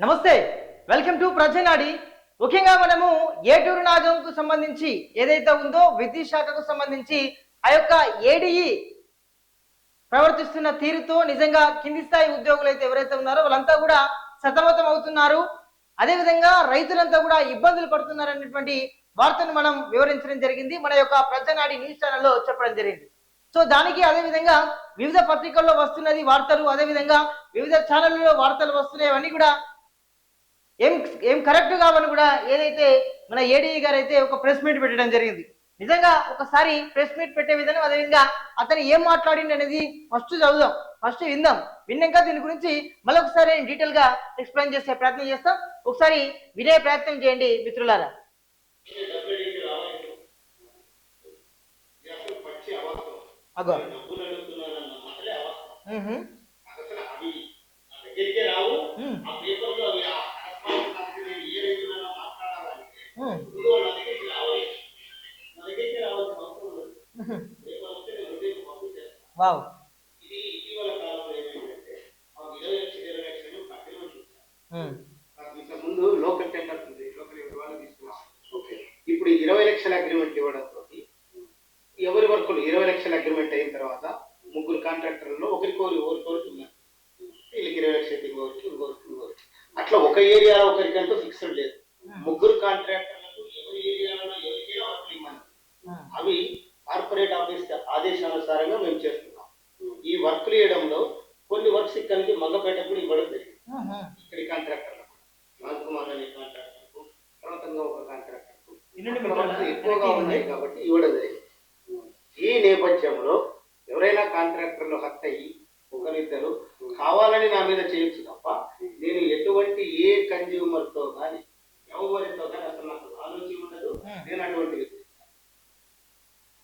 నమస్తే welcome to Prajanadi. ముఖ్యంగా మనము ఏటూరు నాగంకు సంబంధించి ఏదైతే ఉందో విద్యుత్ శాఖకు సంబంధించి ఆ యొక్క ఏడిఈ ప్రవర్తిస్తున్న తీరుతో నిజంగా కింది స్థాయి ఉద్యోగులు అయితే ఎవరైతే ఉన్నారో వాళ్ళంతా కూడా సతమతం అవుతున్నారు. అదేవిధంగా రైతులంతా కూడా ఇబ్బందులు పడుతున్నారు అనేటువంటి వార్తను మనం వివరించడం జరిగింది. మన యొక్క ప్రజనాడి న్యూస్ ఛానల్లో చెప్పడం జరిగింది. సో దానికి అదేవిధంగా వివిధ పత్రికల్లో వస్తున్నది వార్తలు అదేవిధంగా వివిధ ఛానళ్ళలో వార్తలు వస్తున్నాయి అవన్నీ కూడా ఏం ఏం కరెక్ట్ కావని కూడా ఏదైతే మన ఏడీఈ గారు అయితే ఒక ప్రెస్ మీట్ పెట్టడం జరిగింది. నిజంగా ఒకసారి ప్రెస్ మీట్ పెట్టే విధానం అదేవిధంగా అతను ఏం మాట్లాడింది అనేది ఫస్ట్ చదువుదాం. ఫస్ట్ విందాం. విన్నాక దీని గురించి మళ్ళీ ఒకసారి డీటెయిల్గా ఎక్స్ప్లెయిన్ చేసే ప్రయత్నం చేస్తాం. ఒకసారి వినే ప్రయత్నం చేయండి మిత్రులారా. అగో. మ్హూ. వావ్. ముందు లోకల్ టెండర్ ఉంది. లోకల్ తీసుకున్నాం. ఓకే. ఇప్పుడు ఇరవై లక్షల అగ్రిమెంట్ ఇవ్వడంతో ఎవరి వర్కులు ఇరవై లక్షల అగ్రిమెంట్ అయిన తర్వాత ముగ్గురు కాంట్రాక్టర్లో ఒకరికోరు ఒకరికోరికి ఉన్నారు వీళ్ళకి ఇరవై లక్షలు ఇంకోరికి ఇంకోరికి ఇంకోరికి అట్లా ఒక ఏరియాలో ఒకరికంటూ ఫిక్స్డ్ లేదు. ముగ్గురు కాంట్రాక్టర్లకు ఎవరి ఏరియాలో ఎవరికైనా వర్కులు ఇవ్వమని మ్. అవి కార్పొరేట్ ఆఫీస్ ప్రకారంగా మేము చేస్తున్నాం. ఈ వర్క్ చేయడంలో కొన్ని వర్క్స్ ఇక్కడికి మగ్గపేటప్పుడు ఇవ్వడం జరిగింది మ్హూ. ఇక్కడి కాంట్రాక్టర్లకు రాజ్ కుమార్ అనే కాంట్రాక్టర్కు తర్వాత ఒక కాంట్రాక్టర్కు వినండి అక్కడ మిత్రులారా, వర్క్స్ ఎక్కువగా వెనక్కి ఉన్నాయి ఇవ్వండి. కాబట్టి ఇవ్వడం జరిగింది ఈ నేపథ్యంలో ఎవరైనా కాంట్రాక్టర్లు హత్య అయ్యి ఒకరిద్దరు కావాలని నా మీద చేయొచ్చు తప్ప నేను ఎటువంటి ఏ కన్జ్యూమర్తో కానీ ఎవరితో కానీ అసలు నాకు ఆలోచన ఉండదు Hmm. నేను అటువంటి వ్యక్తి.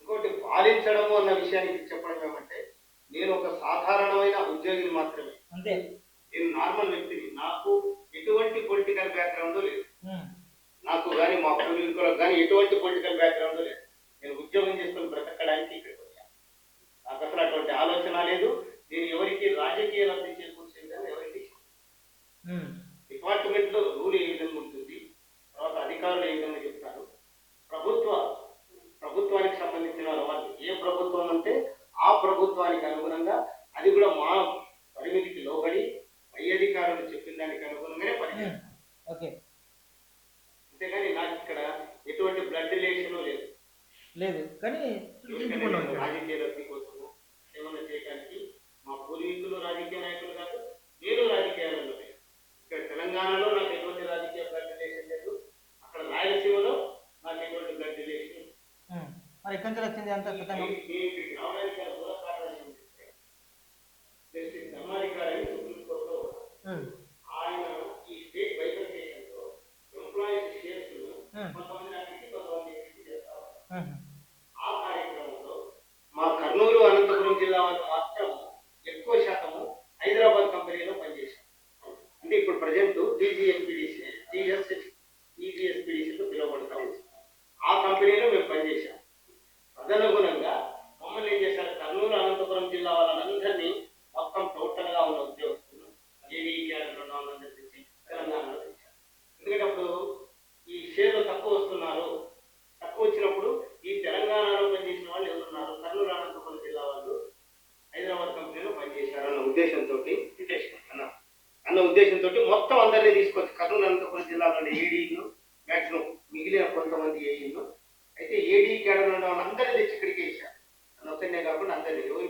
ఇంకోటి పాలించడము అన్న విషయానికి చెప్పడం ఏమంటే నేను ఒక సాధారణమైన ఉద్యోగిని మాత్రమే అంతే. నేను నార్మల్ వ్యక్తిని. నాకు ఎటువంటి పొలిటికల్ బ్యాక్గ్రౌండ్ లేదు. నాకు కానీ మా పూర్వీకులకు కానీ ఎటువంటి పొలిటికల్ బ్యాక్గ్రౌండ్ లేదు నేను ఉద్యోగం చేసుకుని బ్రతకడానికి ఇక్కడికి వచ్చాను నాకు అసలు అటువంటి ఆలోచన లేదు నేను ఎవరికి రాజకీయ లబ్ధి చేకూర్చేదని ఎవరికి మ్. డిపార్ట్మెంట్లో రూల్ ఏ విధంగా ఉంటుంది తర్వాత అధికారులు ఏ విధంగా చెప్తారు ప్రభుత్వ ప్రభుత్వానికి సంబంధించిన వాళ్ళు ఏ ప్రభుత్వం అంటే ఆ ప్రభుత్వానికి అనుగుణంగా అది కూడా మా పరిమితికి లోబడి పై అధికారులు చెప్పిన దానికి అనుగుణంగానే మ్. పనిచేస్తాం ఓకే. అంతేగాని నాకు ఇక్కడ ఎటువంటి బ్లడ్ రిలేషన్ లేదు లేదు కానీ రాజకీయ లబ్ధి కోసము ఏమన్నా చేయడానికి మా పూర్వీకులు రాజకీయ నాయకులు కాదు నేను రాజకీయాలలో లేదు ఇక్కడ తెలంగాణలో నాకు ఎటువంటి రాజకీయ బ్లడ్ రిలేషన్ లేదు. అక్కడ రాయలసీమలో నాకు ఎటువంటి బ్లడ్ రిలేషన్. మరి ఎక్కడి నుంచి వచ్చింది అంత రావడానికి మూల కారణం ఏంటంటే, జస్టిస్ ధర్మాధికారి అని సుప్రీంకోర్టులో 嗯。嗯。ఉద్దేశంతో మొత్తం అందరినీ తీసుకొచ్చి కర్నూలు అనంతపురం జిల్లాలోని ఏడీను మాక్సిమం మిగిలిన కొంతమంది ఏఈను అయితే ఏడీ కేడర్ ఉన్న వాళ్ళందరినీ తెచ్చి ఇక్కడికి వేశారు అన్న ఒక్కనే కాకుండా అందరినీ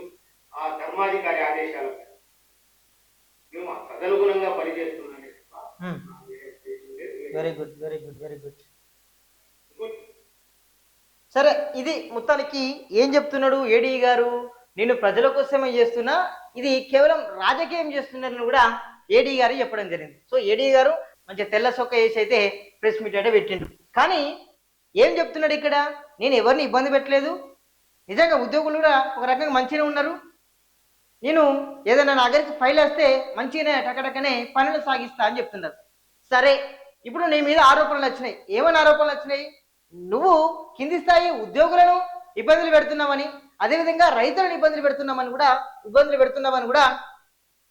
ఆ ధర్మాధికారి ఆదేశాల. మేము తదనుగుణంగా మ్. వేరే good very good very good good. సరే ఇది మొత్తానికి ఏం చెప్తున్నాడు ఏడీ గారు నేను ప్రజల కోసమే చేస్తున్నా ఇది కేవలం రాజకీయం చేస్తున్నారని కూడా ఏడీ గారు చెప్పడం జరిగింది. సో ఏడీ గారు మంచి తెల్ల సొక్క వేసి అయితే ప్రెస్ మీట్ అయితే పెట్టిండు కానీ ఏం చెప్తున్నాడు ఇక్కడ? నేను ఎవరిని ఇబ్బంది పెట్టలేదు. నిజంగా ఉద్యోగులు కూడా ఒక రకంగా మంచిగా ఉన్నారు. నేను ఏదైనా నా దగ్గరికి ఫైల్ వస్తే మంచిగానే టకటకనే పనులు సాగిస్తా అని చెప్తున్నారు. సరే ఇప్పుడు నీ మీద ఆరోపణలు వచ్చినాయి. ఏమైనా ఆరోపణలు వచ్చినాయి? నువ్వు కింది స్థాయి ఉద్యోగులను ఇబ్బందులు పెడుతున్నామని అదేవిధంగా రైతులను ఇబ్బందులు పెడుతున్నామని కూడా ఇబ్బందులు పెడుతున్నామని కూడా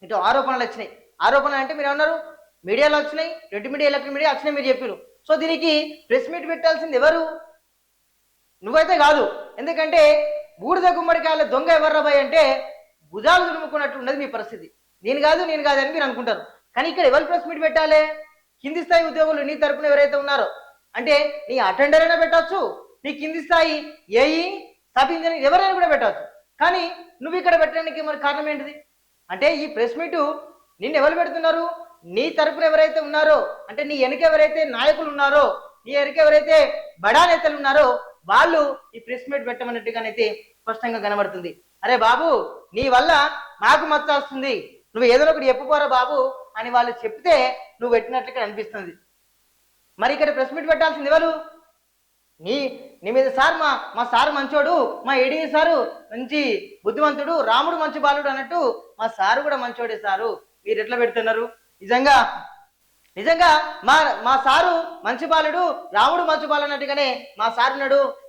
ఇటు ఆరోపణలు వచ్చినాయి. ఆరోపణలు అంటే మీరు అన్నారు మీడియాలో వచ్చినాయి రెడ్ మీడియా ఎలక్ట్రిక్ మీడియా వచ్చినాయి మీరు చెప్పారు సో దీనికి ప్రెస్ మీట్ పెట్టాల్సింది ఎవరు? నువ్వైతే కాదు. ఎందుకంటే బూడిద గుమ్మడికాయల దొంగ ఎవర్రాబాయ్ అంటే భుజాలు దురుముకున్నట్టు ఉన్నది మీ పరిస్థితి. నేను కాదు నేను కాదు అని మీరు అనుకుంటారు. కానీ ఇక్కడ ఎవరు ప్రెస్ మీట్ పెట్టాలి? కింది స్థాయి ఉద్యోగులు నీ తరపున ఎవరైతే ఉన్నారో. అంటే నీ అటెండర్ అయినా పెట్టవచ్చు నీ కింది స్థాయి ఏఈ సబ్ ఇంజనీర్ ఎవరైనా కూడా పెట్టవచ్చు కానీ నువ్వు ఇక్కడ పెట్టడానికి మరి కారణం ఏంటిది? అంటే ఈ ప్రెస్ మీటు నిన్ను ఎవరు పెడుతున్నారు? నీ తరపున ఎవరైతే ఉన్నారో అంటే నీ వెనుక ఎవరైతే నాయకులు ఉన్నారో నీ వెనుక ఎవరైతే బడా నేతలు ఉన్నారో వాళ్ళు ఈ ప్రెస్ మీట్ పెట్టమన్నట్టుగానైతే స్పష్టంగా కనబడుతుంది. అరే బాబు నీ వల్ల మాకు మచ్చ వస్తుంది. నువ్వు ఏదో ఒకటి చెప్పుకోరా బాబు అని వాళ్ళు చెప్తే నువ్వు పెట్టినట్లుగా అనిపిస్తుంది. మరి ఇక్కడ ప్రెస్ మీట్ పెట్టాల్సింది ఎవరు? నీ నీ మీద సార్ మా మా సార్ మంచోడు మా ఏడీ సారు మంచి బుద్ధిమంతుడు రాముడు మంచి బాలుడు అన్నట్టు మా సారు కూడా మంచోడే సారు. మీరు ఎట్లా పెడుతున్నారు? నిజంగా నిజంగా మా మా సారు మంచి బాలుడు రాముడు మంచి బాలు అన్నట్టుగానే మా సార్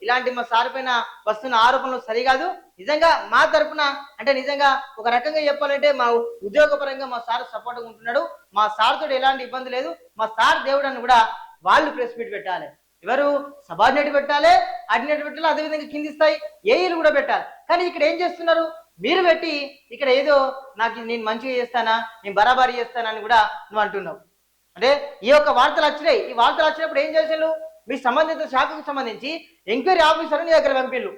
ఇలాంటి మా సార్ పైన వస్తున్న ఆరోపణలు సరికాదు. నిజంగా మా తరపున అంటే నిజంగా ఒక రకంగా చెప్పాలంటే మా ఉద్యోగపరంగా మా సార్ సపోర్ట్గా ఉంటున్నాడు. మా సార్ ఎలాంటి ఇబ్బంది లేదు. మా సార్ దేవుడు అని కూడా వాళ్ళు ప్రెస్ మీట్ పెట్టాలి. ఎవరు? సబార్డినేట్ పెట్టాలి. ఆర్డినేట్ పెట్టాలి. అదేవిధంగా కింది స్థాయి ఏఈలు కూడా పెట్టాలి. కానీ ఇక్కడ ఏం చేస్తున్నారు? మీరు పెట్టి ఇక్కడ ఏదో నాకు నేను మంచిగా చేస్తానా నేను బరాబరి చేస్తానని అని కూడా నువ్వు అంటున్నావు. అంటే ఈ యొక్క వార్తలు వచ్చినాయి. ఈ వార్తలు వచ్చినప్పుడు ఏం చేసారు మీ సంబంధిత శాఖకు సంబంధించి ఎంక్వైరీ ఆఫీసర్ నీ దగ్గర పంపిళ్ళు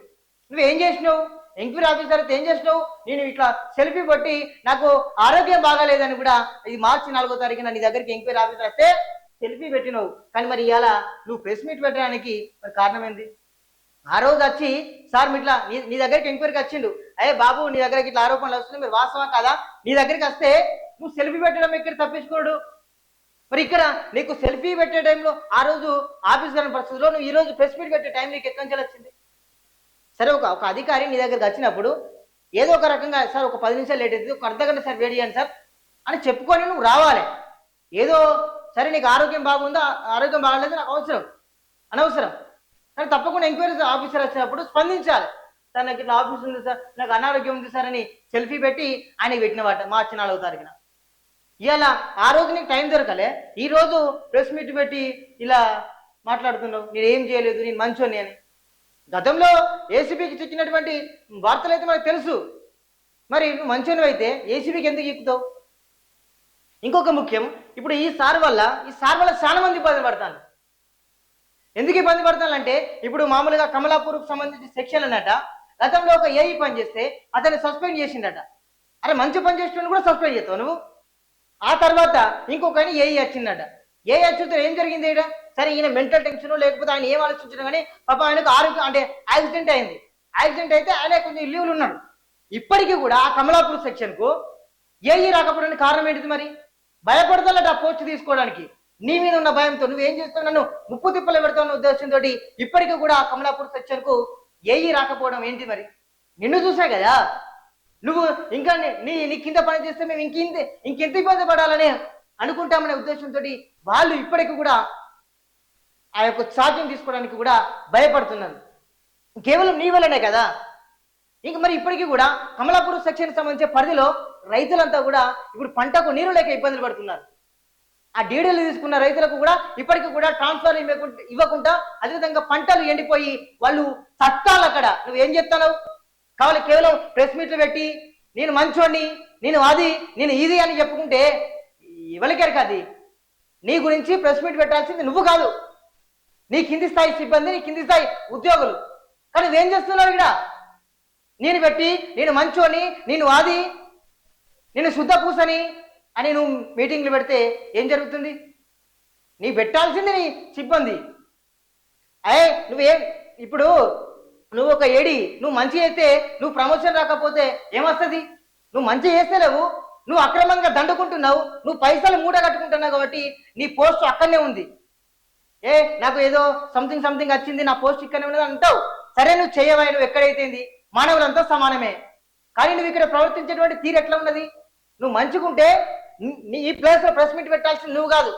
నువ్వు ఏం చేసినావు? ఎంక్వైరీ ఆఫీసర్ అయితే ఏం చేసినావు? నేను ఇట్లా సెల్ఫీ కొట్టి నాకు ఆరోగ్యం బాగాలేదని కూడా ఇది మార్చి నాలుగో తారీఖున నీ దగ్గరికి ఎంక్వైరీ ఆఫీసర్ వస్తే సెల్ఫీ పెట్టినావు. కానీ మరి ఇవాళ నువ్వు ప్రెస్ మీట్ పెట్టడానికి మరి కారణం ఏంది? ఆ రోజు వచ్చి సార్ మీ ఇట్లా నీ నీ దగ్గరికి ఎంక్వైరీకి వచ్చిండు. అయ్యే బాబు నీ దగ్గర ఇట్లా ఆరోపణలు వస్తున్నాయి మీరు వాస్తవం కాదా? నీ దగ్గరికి వస్తే నువ్వు సెల్ఫీ పెట్టడం ఇక్కడ తప్పించుకోడు మరి ఇక్కడ నీకు సెల్ఫీ పెట్టే టైంలో ఆ రోజు ఆఫీస్ గారి పరిస్థితిలో నువ్వు ఈ రోజు ప్రెస్ మీట్ పెట్టే టైం నీకు ఎక్కడి నుంచి వచ్చింది? సరే ఒక ఒక అధికారి నీ దగ్గరికి వచ్చినప్పుడు ఏదో ఒక రకంగా సార్ ఒక పది నిమిషాలు లేట్ అవుతుంది ఒక అర్ధ గంట సార్ వేడి చేయండి సార్ అని చెప్పుకొని నువ్వు రావాలి. ఏదో సరే నీకు ఆరోగ్యం బాగుందా? ఆరోగ్యం బాగలేదు? నాకు అవసరం అనవసరం. కానీ తప్పకుండా ఎంక్వైరీ ఆఫీసర్ వచ్చినప్పుడు స్పందించాలి. సార్ నాకు ఇట్లా ఆఫీస్ ఉంది సార్ నాకు అనారోగ్యం ఉంది సార్ అని సెల్ఫీ పెట్టి ఆయన పెట్టిన వాట మార్చి నాలుగో తారీఖున. ఇలా ఆ రోజు నీకు టైం దొరకలే? ఈ రోజు ప్రెస్ మీట్ పెట్టి ఇలా మాట్లాడుతున్నావు నేను ఏం చేయలేదు నేను మంచోని అని. గతంలో ఏసీబీకి చిక్కినటువంటి వార్తలు అయితే మనకు తెలుసు. మరి నువ్వు మంచోని అయితే ఏసీబీకి ఎందుకు ఎక్కుతావు? ఇంకొక ముఖ్యం ఇప్పుడు ఈ సార్ వల్ల ఈ సార్ వల్ల చాలా మంది ఇబ్బంది పడతాను ఎందుకు ఇబ్బంది పడతానంటే ఇప్పుడు మామూలుగా కమలాపూర్కు సంబంధించిన సెక్షన్ అన్నట గతంలో ఒక ఏఈ పని చేస్తే అతన్ని సస్పెండ్ చేసిండట. అరే మంచి పని చేసిన కూడా సస్పెండ్ చేస్తావు నువ్వు? ఆ తర్వాత ఇంకొక ఆయన ఏఈ వచ్చిందట ఏ వచ్చితే ఏం జరిగింది ఈడ? సరే ఈయన మెంటల్ టెన్షన్ లేకపోతే ఆయన ఏం ఆలోచించడం కానీ పాప ఆయనకు ఆరోగ్యం అంటే యాక్సిడెంట్ అయింది. యాక్సిడెంట్ అయితే ఆయన కొంచెం లీవ్లు ఉన్నాడు. ఇప్పటికీ కూడా ఆ కమలాపూర్ సెక్షన్కు ఏఈ రాకపోవడానికి కారణం ఏంటిది మరి? భయపడతాలట ఆ పోస్ట్ తీసుకోవడానికి. నీ మీద ఉన్న భయంతో నువ్వు ఏం చేస్తావు నన్ను ముప్పు తిప్పలు పెడతావు ఉద్దేశంతో ఇప్పటికీ కూడా ఆ కమలాపూర్ సెక్షన్కు ఏఈ రాకపోవడం ఏంటి మరి? నిన్ను చూసా కదా? నువ్వు ఇంకా నీ- నీ కింద పని చేస్తే మేము ఇంకింత ఇంకెంత ఇబ్బంది పడాలని అనుకుంటామనే ఉద్దేశంతో వాళ్ళు ఇప్పటికి కూడా ఆ యొక్క ఛార్జింగ్ తీసుకోవడానికి కూడా భయపడుతున్నారు. కేవలం నీ వల్లనే కదా? ఇంక మరి ఇప్పటికీ కూడా కమలాపూర్ సెక్షన్ సంబంధించిన పరిధిలో రైతులంతా కూడా ఇప్పుడు పంటకు నీరు లేక ఇబ్బందులు పడుతున్నారు. ఆ డీడీలు తీసుకున్న రైతులకు కూడా ఇప్పటికీ కూడా ట్రాన్స్ఫర్ ఇవ్వకుండా అదేవిధంగా పంటలు ఎండిపోయి వాళ్ళు చట్టాలు అక్కడ. నువ్వు ఏం చెప్తావు కావాలి కేవలం ప్రెస్ మీట్లు పెట్టి నేను మంచోడిని నేను అది నేను ఇది అని చెప్పుకుంటే ఇవ్వలేకారు కాదు నీ గురించి ప్రెస్ మీట్ పెట్టాల్సింది నువ్వు కాదు. నీ కింది స్థాయి సిబ్బంది నీ కింది స్థాయి ఉద్యోగులు. కానీ నువ్వేం చేస్తున్నావు ఇక్కడ? నేను పెట్టి నేను మంచోని నేను వాది నేను శుద్ధ పూసని అని నువ్వు మీటింగ్లు పెడితే ఏం జరుగుతుంది? నీ పెట్టాల్సింది నీ సిబ్బంది. అయ్యే నువ్వేం ఇప్పుడు నువ్వు ఒక ఏడి నువ్వు మంచి చేస్తే నువ్వు ప్రమోషన్ రాకపోతే ఏమొస్తుంది? నువ్వు మంచి చేస్తలేవు నువ్వు అక్రమంగా దండుకుంటున్నావు నువ్వు పైసలు మూట కట్టుకుంటున్నావు కాబట్టి నీ పోస్ట్ అక్కడనే ఉంది. ఏ నాకు ఏదో సంథింగ్ సంథింగ్ వచ్చింది నా పోస్ట్ ఇక్కడనే ఉన్నది అంటావు. సరే నువ్వు చేయవా నువ్వు ఎక్కడైతేంది మానవులంతా సమానమే. కానీ నువ్వు ఇక్కడ ప్రవర్తించేటువంటి తీరు ఎట్లా ఉన్నది? నువ్వు మంచుకుంటే నీ- ఈ ప్లేస్లో ప్రెస్ మీట్ పెట్టాల్సింది నువ్వు కాదు.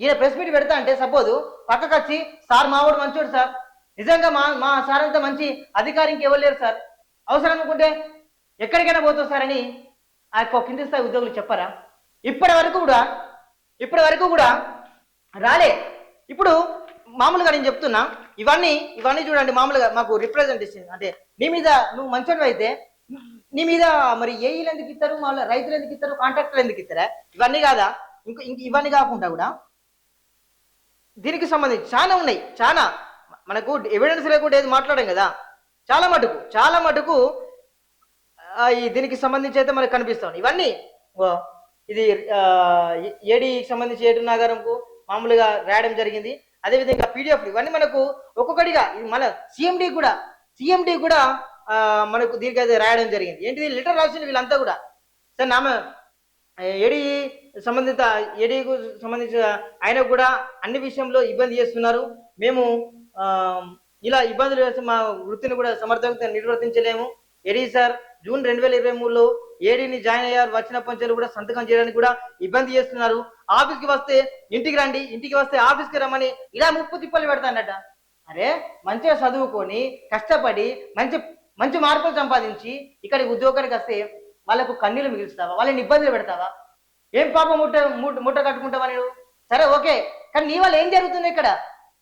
ఈయన ప్రెస్ మీట్ పెడతా అంటే సపోజ్ పక్కకు వచ్చి సార్ మావాడు మంచోడు సార్. నిజంగా మా మా సార్ అంతా మంచి అధికారి ఇంకెవరు లేరు సార్. అవసరం అనుకుంటే ఎక్కడికైనా పోతావు సార్ అని ఆ యొక్క కింది స్థాయి ఉద్యోగులు చెప్పారా? ఇప్పటి వరకు కూడా ఇప్పటి వరకు కూడా రాలే. ఇప్పుడు మామూలుగా నేను చెప్తున్నా ఇవన్నీ ఇవన్నీ చూడండి మామూలుగా మాకు రిప్రజెంటేషన్ అంటే నీ మీద నువ్వు మంచోడు అయితే నీ మీద మరి ఏఈలు ఎందుకు ఇస్తారు మళ్ళీ రైతులు ఎందుకు ఇస్తారు కాంట్రాక్టర్లు ఎందుకు ఇస్తారా ఇవన్నీ కాదా? ఇంక ఇంక ఇవన్నీ కాకుండా కూడా దీనికి సంబంధించి చాలా ఉన్నాయి. చాలా మనకు ఎవిడెన్స్ లేకుండా ఏది మాట్లాడాం కదా? చాలా మటుకు చాలా మటుకు ఈ దీనికి సంబంధించి అయితే మనకు కనిపిస్తాం ఇవన్నీ ఓ, ఇది ఏడీకి సంబంధించి ఏడు నగరంకు మామూలుగా రాయడం జరిగింది. అదేవిధంగా పీడిఎఫ్ ఇవన్నీ మనకు ఒక్కొక్కటిగా ఇది మన సిఎండి కూడా సిఎండి కూడా మనకు దీనికి అయితే రాయడం జరిగింది. ఏంటిది? లెటర్ రాసిన వీళ్ళంతా కూడా. సార్ నామ ఏడి సంబంధిత ఏడీకు సంబంధించిన ఆయన కూడా అన్ని విషయంలో ఇబ్బంది చేస్తున్నారు. మేము ఇలా ఇబ్బందులు చేస్తే మా వృత్తిని కూడా సమర్థవంతంగా నిర్వర్తించలేము. ఏడీ సార్ జూన్ రెండు వేల ఇరవై మూడులో ఏడీని జాయిన్ అయ్యారు. వచ్చిన పంచాలు కూడా సంతకం చేయడానికి కూడా ఇబ్బంది చేస్తున్నారు. ఆఫీస్కి వస్తే ఇంటికి రండి ఇంటికి వస్తే ఆఫీస్కి రమ్మని ఇలా ముప్పు తిప్పలు పెడతానట అరే మంచిగా చదువుకొని కష్టపడి మంచి మంచి మార్కులు సంపాదించి ఇక్కడికి ఉద్యోగానికి వస్తే వాళ్ళకు కన్నీళ్ళు మిగులుస్తావా? వాళ్ళని ఇబ్బందులు పెడతావా? ఏం పాపం ముట్ట ముట్ట ముట్ట కట్టుకుంటావా నేను? సరే ఓకే. కానీ నీ వల్ల ఏం జరుగుతుంది ఇక్కడ?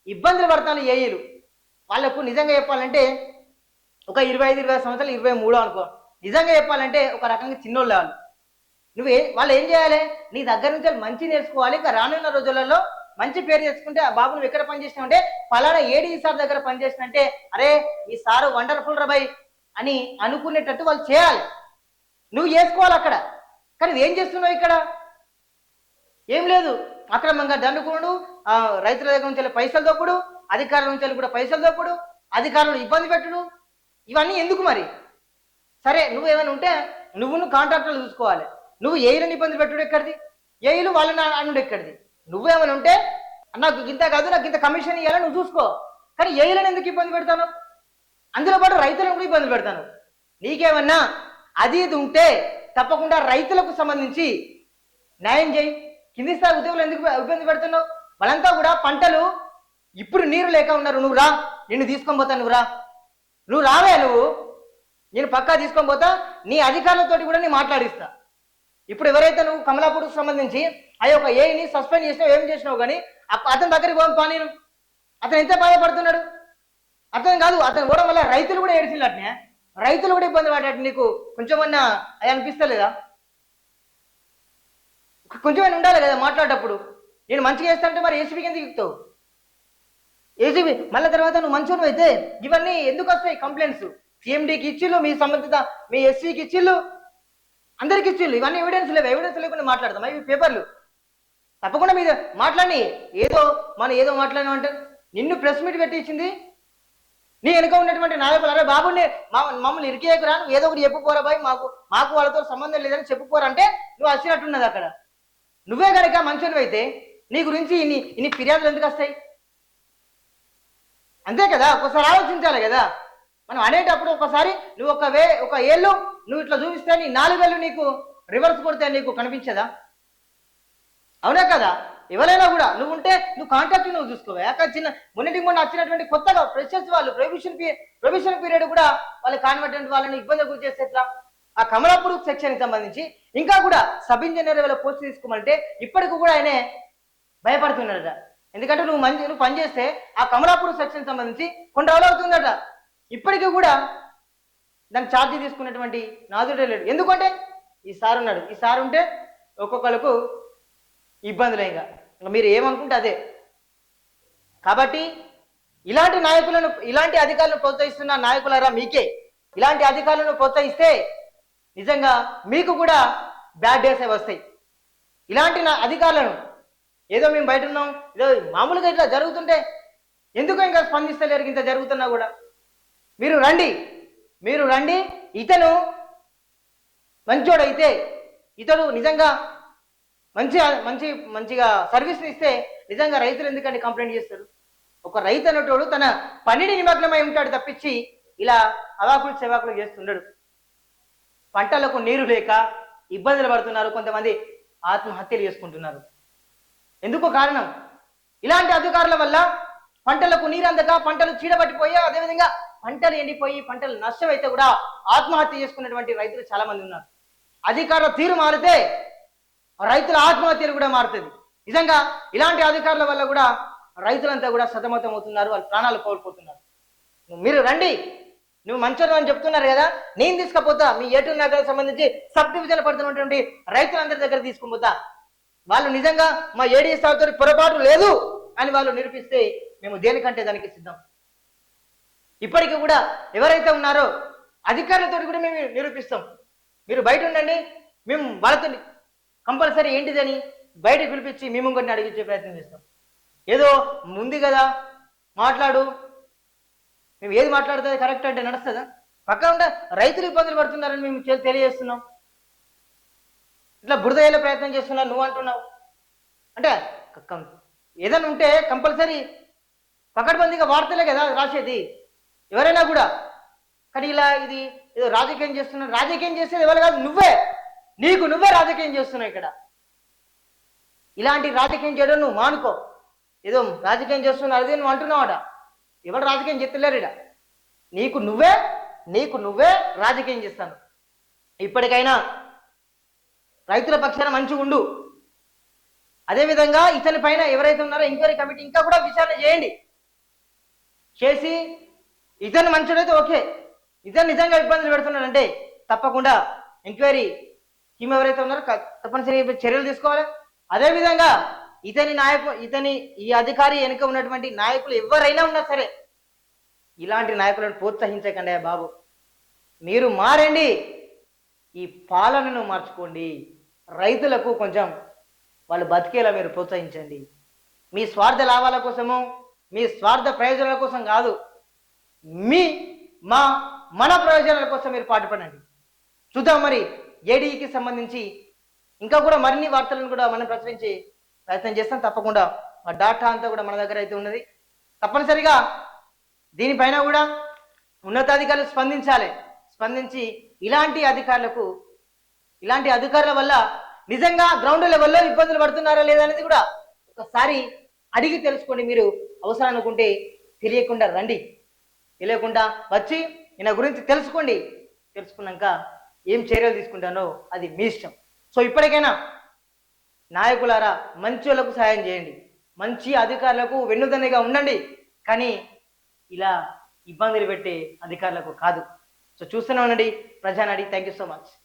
ఇబ్బందులు పడతాను ఏఈలు. వాళ్ళకు నిజంగా చెప్పాలంటే ఒక ఇరవై ఐదు ఇరవై సంవత్సరాలు ఇరవై మూడు అనుకో. నిజంగా చెప్పాలంటే ఒక రకంగా చిన్నోళ్ళు వాళ్ళు. నువ్వు వాళ్ళు ఏం చేయాలి? నీ దగ్గర నుంచి మంచి నేర్చుకోవాలి. ఇంకా రానున్న రోజులలో మంచి పేరు తెచ్చుకుంటే ఆ బాబు నువ్వు ఎక్కడ పని చేసినావంటే పలానా ఏడీ సార్ దగ్గర పనిచేసినంటే అరే ఈ సారు వండర్ఫుల్ రబాయ్ అని అనుకునేటట్టు వాళ్ళు చేయాలి. నువ్వు చేసుకోవాలి అక్కడ. కానీ ఏం చేస్తున్నావు ఇక్కడ? ఏం లేదు. అక్రమంగా దండుకునుడు రైతుల దగ్గర నుంచి వెళ్ళి పైసలు దొక్కుడు అధికారుల నుంచి వెళ్ళి కూడా పైసలు దొక్కుడు అధికారులు ఇబ్బంది పెట్టడు. ఇవన్నీ ఎందుకు మరి? సరే నువ్వు ఏమైనా ఉంటే నువ్వు నువ్వు కాంట్రాక్టర్లు చూసుకోవాలి. నువ్వు ఏయిలను ఇబ్బంది పెట్టుడు ఎక్కడిది? ఏయిలు వాళ్ళని అనుడు ఎక్కడిది? నువ్వేమని ఉంటే నాకు ఇంత కాదు నాకు ఇంత కమిషన్ ఇవ్వాలని నువ్వు చూసుకో. కానీ ఏయిలను ఎందుకు ఇబ్బంది పెడతాను? అందులో పాటు రైతులను కూడా ఇబ్బంది పెడతాను. నీకేమన్నా అది ఇది ఉంటే తప్పకుండా రైతులకు సంబంధించి న్యాయం చేయి. కింది స్థాయి ఉద్యోగులు ఎందుకు ఇబ్బంది పెడుతున్నావు? వాళ్ళంతా కూడా పంటలు ఇప్పుడు నీరు లేక ఉన్నారు నువ్వు రా. నిన్ను తీసుకొని పోతా నువ్వు రా. నువ్వు రావే నువ్వు. నేను పక్కా తీసుకొని పోతా. నీ అధికారులతోటి కూడా నేను మాట్లాడిస్తా. ఇప్పుడు ఎవరైతే నువ్వు కమలాపూర్కు సంబంధించి ఆ యొక్క ఏని సస్పెండ్ చేసినావు ఏం చేసినావు కానీ అతని దగ్గరికి పోను పా అతను ఎంత బాధపడుతున్నాడు? అతను కాదు అతను పోవడం వల్ల రైతులు కూడా ఏడిచిల్లు అట్నే రైతులు కూడా ఇబ్బంది పడ్డట్టు నీకు కొంచెమన్నా అది అనిపిస్తలేదా? కొంచెమైనా ఉండాలి కదా మాట్లాడేటప్పుడు. నేను మంచిగా చేస్తానంటే మరి ఏసీబీకి ఎందుకు ఎక్కుతావు ఏసీబీ మళ్ళీ తర్వాత నువ్వు మంచోను అయితే ఇవన్నీ ఎందుకు వస్తాయి కంప్లైంట్స్ సిఎండికి ఇచ్చిళ్ళు మీ సంబంధిత మీ ఎస్సీకి ఇచ్చిళ్ళు? అందరికి ఇచ్చిళ్ళు. ఇవన్నీ ఎవిడెన్స్ లేవు. ఎవిడెన్స్ లేకుండా మాట్లాడతాం ఇవి పేపర్లు తప్పకుండా మీరు మాట్లాడి. ఏదో మనం ఏదో మాట్లాడినామంటే నిన్ను ప్రెస్ మీట్ పెట్టించింది. నీ వెనుక ఉన్నటువంటి నాయకులు అరే బాబు మా- మమ్మల్ని ఇరికేయకురా నువ్వు ఏదో ఒకటి చెప్పుకోరా బాయ్ మాకు మాకు వాళ్ళతో సంబంధం లేదని చెప్పుకోరంటే నువ్వు వచ్చినట్టున్నది అక్కడ. నువ్వే కనుక మంచోనివి అయితే నీ గురించి ఇన్ని ఇన్ని ఫిర్యాదులు ఎందుకు వస్తాయి? అంతే కదా ఒకసారి ఆలోచించాలి కదా. మనం అనేటప్పుడు ఒకసారి నువ్వు ఒక వే ఒక ఏళ్ళు నువ్వు ఇట్లా చూపిస్తే నీ నాలుగు వేలు నీకు రివర్స్ కొడితే నీకు కనిపించదా? అవునా కదా? ఎవరైనా కూడా నువ్వు ఉంటే నువ్వు కాంటాక్ట్ నువ్వు చూసుకోవా. అక్కడ చిన్న మొన్నటి మొన్న వచ్చినటువంటి కొత్తగా ఫ్రెషర్స్ వాళ్ళు ప్రొవిషన్ ప్రొవిషన్ పీరియడ్ కూడా వాళ్ళు కాన్వర్టెంట్ వాళ్ళని ఇబ్బంది గురి చేస్తే ఎట్లా? ఆ కమలాపూర్ సెక్షన్ సంబంధించి ఇంకా కూడా సబ్ ఇంజనీర్ వాళ్ళ పోస్ట్ తీసుకోమంటే ఇప్పటికి కూడా ఆయనే భయపడుతున్నాడట. ఎందుకంటే నువ్వు మంచి నువ్వు పని చేస్తే ఆ కమలాపూర్ సెక్షన్ సంబంధించి కొన్ని రోజులు అవుతుందట. ఇప్పటికీ కూడా దాని ఛార్జీ తీసుకున్నటువంటి నాదుడే లేడు ఎందుకంటే ఈ సార్ ఉన్నాడు. ఈ సార్ ఉంటే ఒక్కొక్కరికి ఇబ్బందులే ఇంకా. ఇంకా మీరు ఏమనుకుంటే అదే. కాబట్టి ఇలాంటి నాయకులను ఇలాంటి అధికారులను ప్రోత్సహిస్తున్న నాయకులరా మీకే. ఇలాంటి అధికారులను ప్రోత్సహిస్తే నిజంగా మీకు కూడా బ్యాడ్ డేసే వస్తాయి. ఇలాంటి నా అధికారులను ఏదో మేము బయట ఉన్నాం ఏదో మామూలుగా ఇట్లా జరుగుతుంటే ఎందుకు ఇంకా స్పందిస్తలేరు ఇంత జరుగుతున్నా కూడా? మీరు రండి మీరు రండి. ఇతను మంచోడైతే ఇతడు నిజంగా మంచి మంచి మంచిగా సర్వీస్ని ఇస్తే నిజంగా రైతులు ఎందుకంటే కంప్లైంట్ చేస్తారు? ఒక రైతు అనేటోడు తన పనిని నిమగ్నమై ఉంటాడు తప్పించి ఇలా అవాకులు చెవాకులు చేస్తుండడు. పంటలకు నీరు లేక ఇబ్బందులు పడుతున్నారు కొంతమంది ఆత్మహత్యలు చేసుకుంటున్నారు. ఎందుకు కారణం? ఇలాంటి అధికారుల వల్ల పంటలకు నీరు అందక పంటలు చీడబట్టిపోయి అదేవిధంగా పంటలు ఎండిపోయి పంటలు నష్టం అయితే కూడా ఆత్మహత్య చేసుకున్నటువంటి రైతులు చాలా మంది ఉన్నారు. అధికారుల తీరు మారితే రైతుల ఆత్మహత్యలు కూడా మారుతుంది నిజంగా ఇలాంటి అధికారుల వల్ల కూడా రైతులంతా కూడా సతమతం అవుతున్నారు వాళ్ళ ప్రాణాలు కోల్పోతున్నారు. మీరు రండి. నువ్వు మంచోడు అని చెప్తున్నారు కదా నేను తీసుకపోతా మీ ఏటూరు నగరాలకు సంబంధించి సబ్ డివిజన్ పడుతున్నటువంటి రైతులందరి దగ్గర తీసుకుపోతా వాళ్ళు నిజంగా మా ఏడీ సాగుతో పొరపాటు లేదు అని వాళ్ళు నిరూపిస్తే మేము దేనికంటే దానికి సిద్ధం? ఇప్పటికీ కూడా ఎవరైతే ఉన్నారో అధికారులతో కూడా మేము నిరూపిస్తాం. మీరు బయట ఉండండి మేము వాళ్ళతో కంపల్సరీ ఏంటిదని బయటకు పిలిపించి మేము ఇంకొన్ని అడిగించే ప్రయత్నం చేస్తాం. ఏదో ముందు కదా మాట్లాడు. మేము ఏది మాట్లాడితే కరెక్ట్ అంటే నడుస్తుందా? పక్కన ఉంటే రైతులు ఇబ్బందులు పడుతున్నారని మేము తెలియజేస్తున్నాం. ఇట్లా బురదయ్యేలా ప్రయత్నం చేస్తున్నావు నువ్వు అంటున్నావు. అంటే ఏదైనా ఉంటే కంపల్సరీ పకడ్బందీగా వార్తలే కదా రాసేది. ఎవరైనా కూడా కానీ ఇలా ఇది ఏదో రాజకీయం చేస్తున్నావు రాజకీయం చేసేది ఎవరు కాదు నువ్వే. నీకు నువ్వే రాజకీయం చేస్తున్నావు ఇక్కడ. ఇలాంటి రాజకీయం చేయడం నువ్వు మానుకో. ఏదో రాజకీయం చేస్తున్నావు అది నువ్వు అంటున్నావాట. ఎవరు రాజకీయం చెప్తలేరు ఇడ నీకు నువ్వే నీకు నువ్వే రాజకీయం చేస్తాను. ఇప్పటికైనా రైతుల పక్షాన మంచిగా ఉండు. అదేవిధంగా ఇతని పైన ఎవరైతే ఉన్నారో ఎంక్వైరీ కమిటీ ఇంకా కూడా విచారణ చేయండి. చేసి ఇతను మంచుడైతే ఓకే. ఇతను నిజంగా ఇబ్బందులు పెడుతున్నాడంటే తప్పకుండా ఎంక్వైరీ టీం ఎవరైతే ఉన్నారో తప్పనిసరి తప్పనిసరిగా చర్యలు తీసుకోవాలి. అదేవిధంగా ఇతని నాయకు ఇతని ఈ అధికారి వెనుక ఉన్నటువంటి నాయకులు ఎవరైనా ఉన్నా సరే ఇలాంటి నాయకులను ప్రోత్సహించకండి బాబు. మీరు మారండి. ఈ పాలనను మార్చుకోండి. రైతులకు కొంచెం వాళ్ళు బతికేలా మీరు ప్రోత్సహించండి. మీ స్వార్థ లాభాల కోసము మీ స్వార్థ ప్రయోజనాల కోసం కాదు. మీ మా మన ప్రయోజనాల కోసం మీరు పాటుపడండి. చూద్దాం మరి ఏడీకి సంబంధించి ఇంకా కూడా మరిన్ని వార్తలను కూడా మనం ప్రచురించి ప్రయత్నం చేస్తాం. తప్పకుండా ఆ డాటా అంతా కూడా మన దగ్గర అయితే ఉన్నది. తప్పనిసరిగా దీనిపైన కూడా ఉన్నతాధికారులు స్పందించాలి. స్పందించి ఇలాంటి అధికారులకు ఇలాంటి అధికారుల వల్ల నిజంగా గ్రౌండ్ లెవెల్లో ఇబ్బందులు పడుతున్నారా లేదా అనేది కూడా ఒకసారి అడిగి తెలుసుకోండి మీరు అవసరం అనుకుంటే తెలియకుండా రండి. తెలియకుండా వచ్చి ఈయన గురించి తెలుసుకోండి. తెలుసుకున్నాక ఏం చర్యలు తీసుకుంటానో అది మీ ఇష్టం. సో ఇప్పటికైనా నాయకులారా మంచి వాళ్ళకు సహాయం చేయండి. మంచి అధికారులకు వెన్నుదన్నుగా ఉండండి. కానీ ఇలా ఇబ్బందులు పెట్టే అధికారులకు కాదు. సో చూస్తూనే ఉండండి. Prajanadi thank you so much